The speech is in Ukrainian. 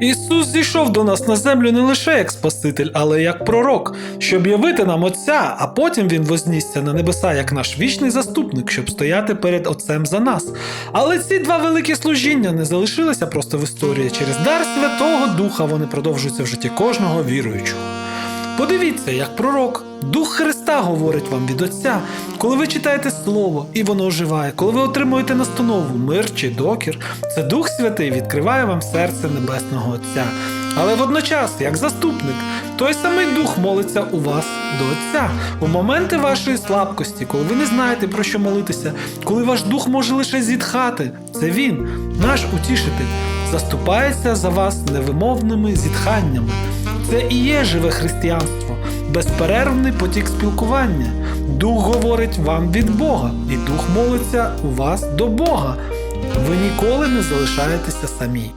Ісус зійшов до нас на землю не лише як Спаситель, але й як пророк, щоб явити нам Отця, а потім Він вознісся на небеса як наш вічний заступник, щоб стояти перед Отцем за нас. Але ці два великі служіння не залишилися просто в історії. Через дар Святого Духа вони продовжуються в житті кожного віруючого. Подивіться, як пророк, Дух Христа говорить вам від Отця, коли ви читаєте Слово і воно оживає, коли ви отримуєте настанову, мир чи докір, це Дух Святий відкриває вам серце Небесного Отця. Але водночас, як заступник, той самий Дух молиться у вас до Отця. У моменти вашої слабкості, коли ви не знаєте про що молитися, коли ваш дух може лише зітхати, це Він, наш утішитель, заступається за вас невимовними зітханнями. Це і є живе християнство, безперервний потік спілкування. Дух говорить вам від Бога, і дух молиться у вас до Бога. Ви ніколи не залишаєтеся самі.